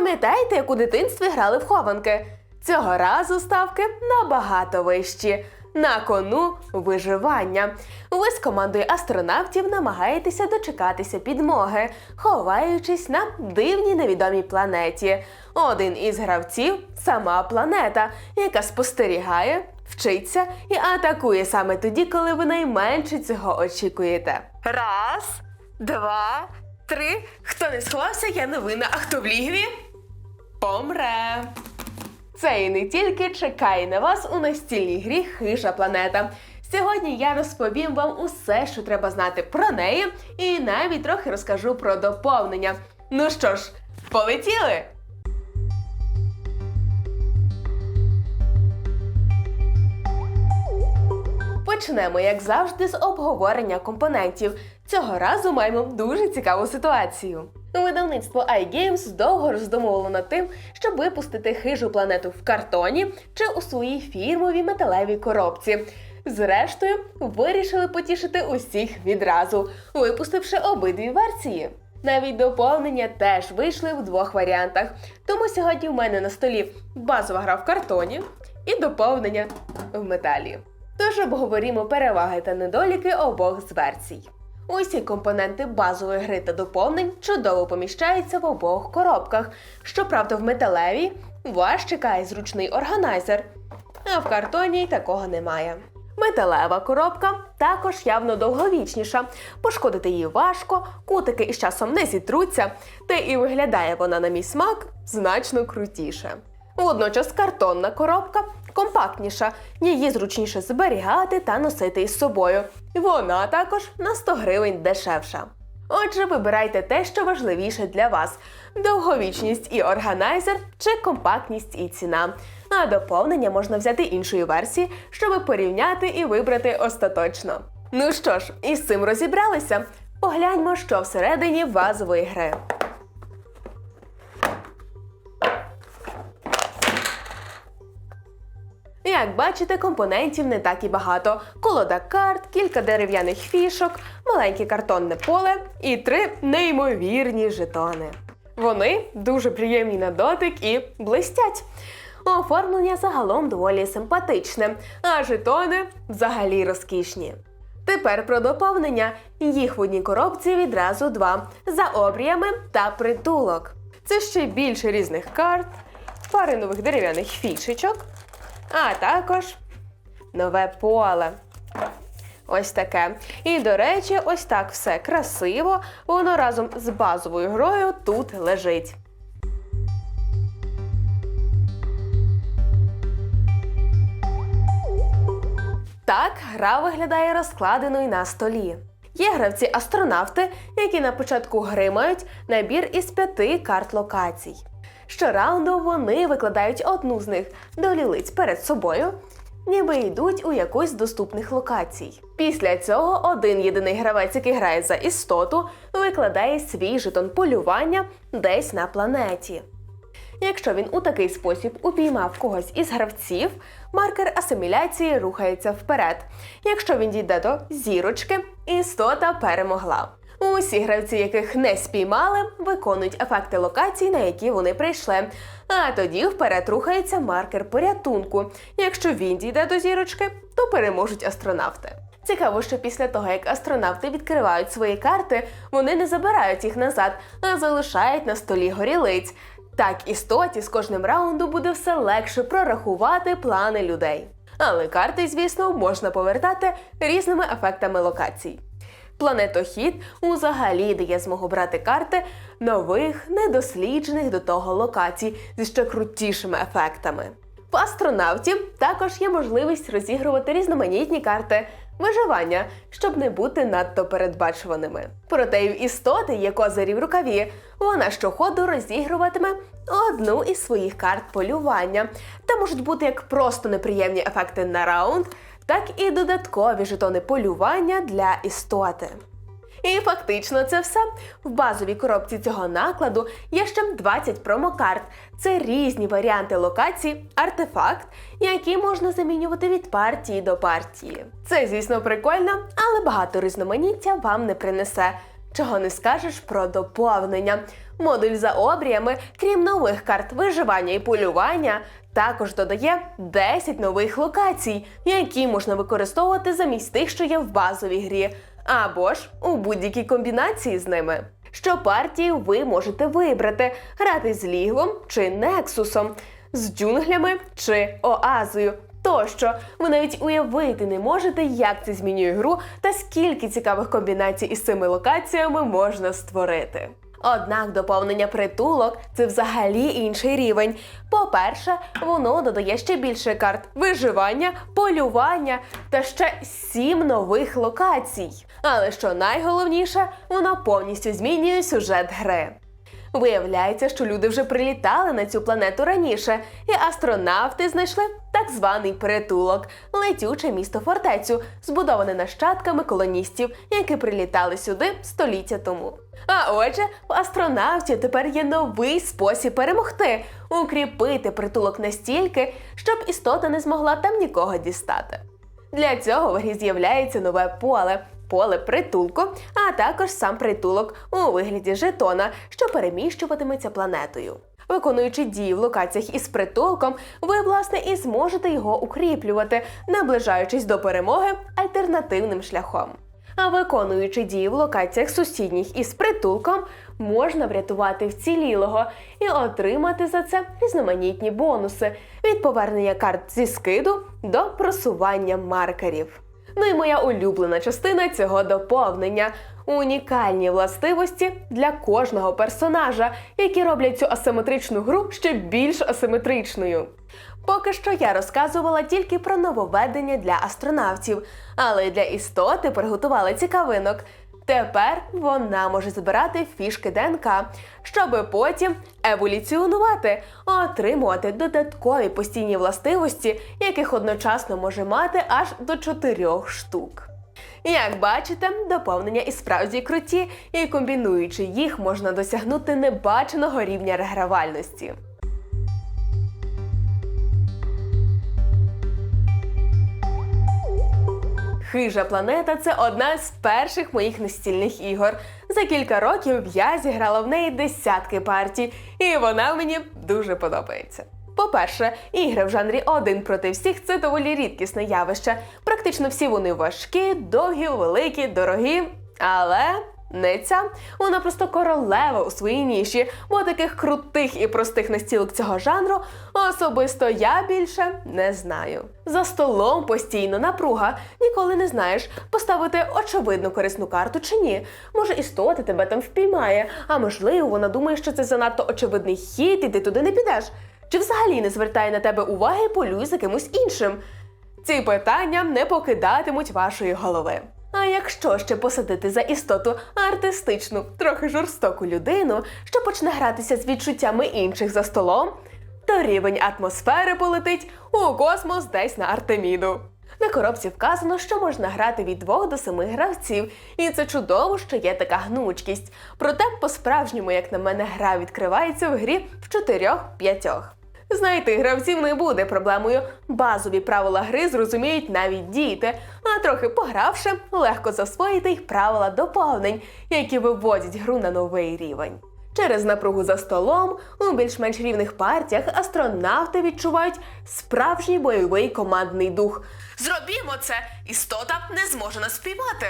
Пам'ятаєте, як у дитинстві грали в хованки? Цього разу ставки набагато вищі. На кону виживання. Ви з командою астронавтів намагаєтеся дочекатися підмоги, ховаючись на дивній невідомій планеті. Один із гравців сама планета, яка спостерігає, вчиться і атакує саме тоді, коли ви найменше цього очікуєте. Раз, два, три. Хто не сховався, я не винна, а хто в лігві? Помре. Це і не тільки чекає на вас у настільній грі Хижа планета. Сьогодні я розповім вам усе, що треба знати про неї, і навіть трохи розкажу про доповнення. Ну що ж, полетіли! Почнемо, як завжди, з обговорення компонентів. Цього разу маємо дуже цікаву ситуацію. Видавництво iGames довго роздумувало над тим, щоб випустити хижу планету в картоні чи у своїй фірмовій металевій коробці. Зрештою, вирішили потішити усіх відразу, випустивши обидві версії. Навіть доповнення теж вийшли в двох варіантах. Тому сьогодні в мене на столі базова гра в картоні і доповнення в металі. Тож обговорімо переваги та недоліки обох з версій. Усі компоненти базової гри та доповнень чудово поміщаються в обох коробках. Щоправда, в металевій вас чекає зручний органайзер, а в картоні такого немає. Металева коробка також явно довговічніша. Пошкодити її важко, кутики із часом не зітруться, та і виглядає вона на мій смак значно крутіше. Водночас картонна коробка компактніша, її зручніше зберігати та носити із собою. Вона також на 100 гривень дешевша. Отже, вибирайте те, що важливіше для вас: довговічність і органайзер чи компактність і ціна. А доповнення можна взяти іншої версії, щоб порівняти і вибрати остаточно. Ну що ж, із цим розібралися. Погляньмо, що всередині базової гри. Як бачите, компонентів не так і багато: колода карт, кілька дерев'яних фішок, маленьке картонне поле і три неймовірні жетони. Вони дуже приємні на дотик і блистять. Оформлення загалом доволі симпатичне, а жетони взагалі розкішні. Тепер про доповнення. Їх в одній коробці відразу два за обріями та притулок. Це ще більше різних карт, пари нових дерев'яних фішечок, а також нове поле. Ось таке. І, до речі, ось так все красиво. Воно разом з базовою грою тут лежить. Так гра виглядає розкладеною на столі. Є гравці-астронавти, які на початку гри мають набір із п'яти карт локацій. Щораунду вони викладають одну з них до лілиць перед собою, ніби йдуть у якусь з доступних локацій. Після цього один єдиний гравець, який грає за істоту, викладає свій жетон полювання десь на планеті. Якщо він у такий спосіб упіймав когось із гравців, маркер асиміляції рухається вперед. Якщо він дійде до зірочки, істота перемогла. Усі гравці, яких не спіймали, виконують ефекти локацій, на які вони прийшли. А тоді вперед рухається маркер порятунку. Якщо він дійде до зірочки, то переможуть астронавти. Цікаво, що після того, як астронавти відкривають свої карти, вони не забирають їх назад, а залишають на столі горілиць. Так істоті з кожним раундом буде все легше прорахувати плани людей. Але карти, звісно, можна повертати різними ефектами локацій. Планетохід узагалі дає змогу брати карти нових, недосліджених до того локацій зі ще крутішими ефектами. В астронавтів також є можливість розігрувати різноманітні карти виживання, щоб не бути надто передбачуваними. Проте й в істоти є козирі в рукаві. Вона щоходу розігруватиме одну із своїх карт полювання. Та можуть бути як просто неприємні ефекти на раунд, так і додаткові жетони полювання для істоти. І фактично це все. В базовій коробці цього накладу є ще 20 промокарт. Це різні варіанти локацій, артефакт, які можна замінювати від партії до партії. Це, звісно, прикольно, але багато різноманіття вам не принесе. Чого не скажеш про доповнення. Модуль за обріями, крім нових карт виживання і полювання, також додає 10 нових локацій, які можна використовувати замість тих, що є в базовій грі, або ж у будь-якій комбінації з ними. Що партії ви можете вибрати грати з лігвом чи нексусом, з джунглями чи оазою. Тощо ви навіть уявити не можете, як це змінює гру та скільки цікавих комбінацій із цими локаціями можна створити. Однак доповнення притулок це взагалі інший рівень. По-перше, воно додає ще більше карт виживання, полювання та ще сім нових локацій. Але що найголовніше, воно повністю змінює сюжет гри. Виявляється, що люди вже прилітали на цю планету раніше, і астронавти знайшли так званий притулок летюче місто фортецю, збудоване нащадками колоністів, які прилітали сюди століття тому. А отже, у астронавтів тепер є новий спосіб перемогти укріпити притулок настільки, щоб істота не змогла там нікого дістати. Для цього в грі з'являється нове поле. Поле притулку, а також сам притулок у вигляді жетона, що переміщуватиметься планетою. Виконуючи дії в локаціях із притулком, ви власне і зможете його укріплювати, наближаючись до перемоги альтернативним шляхом. А виконуючи дії в локаціях сусідніх із притулком, можна врятувати вцілілого і отримати за це різноманітні бонуси від повернення карт зі скиду до просування маркерів. Ну і моя улюблена частина цього доповнення унікальні властивості для кожного персонажа, які роблять цю асиметричну гру ще більш асиметричною. Поки що я розказувала тільки про нововведення для астронавтів, але й для істоти приготували цікавинок. Тепер вона може збирати фішки ДНК, щоби потім еволюціонувати, отримувати додаткові постійні властивості, яких одночасно може мати аж до чотирьох штук. Як бачите, доповнення і справді круті, і комбінуючи їх, можна досягнути небаченого рівня регравальності. Хижа планета це одна з перших моїх настільних ігор. За кілька років я зіграла в неї десятки партій, і вона мені дуже подобається. По-перше, ігри в жанрі один проти всіх це доволі рідкісне явище. Практично всі вони важкі, довгі, великі, дорогі, але не ця. Вона просто королева у своїй ніші, бо таких крутих і простих настілок цього жанру особисто я більше не знаю. За столом постійно напруга, ніколи не знаєш, поставити очевидно корисну карту чи ні. Може, істота тебе там впіймає, а можливо, вона думає, що це занадто очевидний хід, і ти туди не підеш. Чи взагалі не звертає на тебе уваги і полює за кимось іншим? Ці питання не покидатимуть вашої голови. А якщо ще посадити за істоту артистичну, трохи жорстоку людину, що почне гратися з відчуттями інших за столом, то рівень атмосфери полетить у космос десь на Артеміду. На коробці вказано, що можна грати від 2 до 7 гравців, і це чудово, що є така гнучкість. Проте, по-справжньому, як на мене, гра відкривається в грі в 4-5. Знайти гравців не буде проблемою. Базові правила гри зрозуміють навіть діти, а трохи погравши, легко засвоїти й правила доповнень, які виводять гру на новий рівень. Через напругу за столом у більш-менш рівних партіях астронавти відчувають справжній бойовий командний дух. Зробімо це, істота не зможе нас спіймати.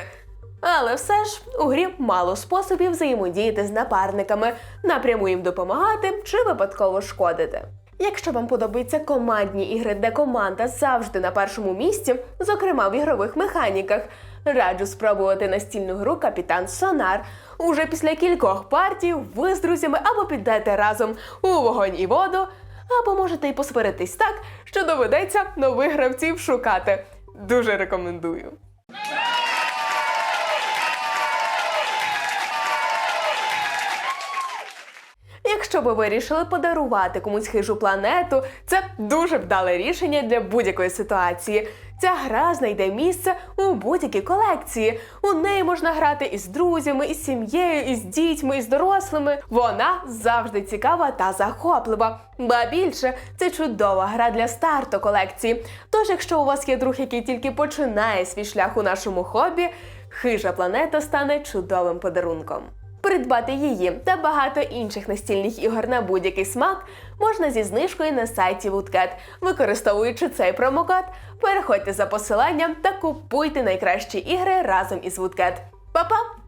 Але все ж у грі мало способів взаємодіяти з напарниками, напряму їм допомагати чи випадково шкодити. Якщо вам подобаються командні ігри, де команда завжди на першому місці, зокрема в ігрових механіках, раджу спробувати настільну гру Капітан Сонар. Уже після кількох партій ви з друзями або підете разом у вогонь і воду, або можете й посваритись так, що доведеться нових гравців шукати. Дуже рекомендую. Якщо ви вирішили подарувати комусь хижу планету, це дуже вдале рішення для будь-якої ситуації. Ця гра знайде місце у будь-якій колекції. У неї можна грати із друзями, із сім'єю, із дітьми, із дорослими. Вона завжди цікава та захоплива. Ба більше це чудова гра для старту колекції. Тож, якщо у вас є друг, який тільки починає свій шлях у нашому хобі, хижа планета стане чудовим подарунком. Придбати її та багато інших настільних ігор на будь-який смак можна зі знижкою на сайті Woodcat. Використовуючи цей промокод, переходьте за посиланням та купуйте найкращі ігри разом із Woodcat. Па-па!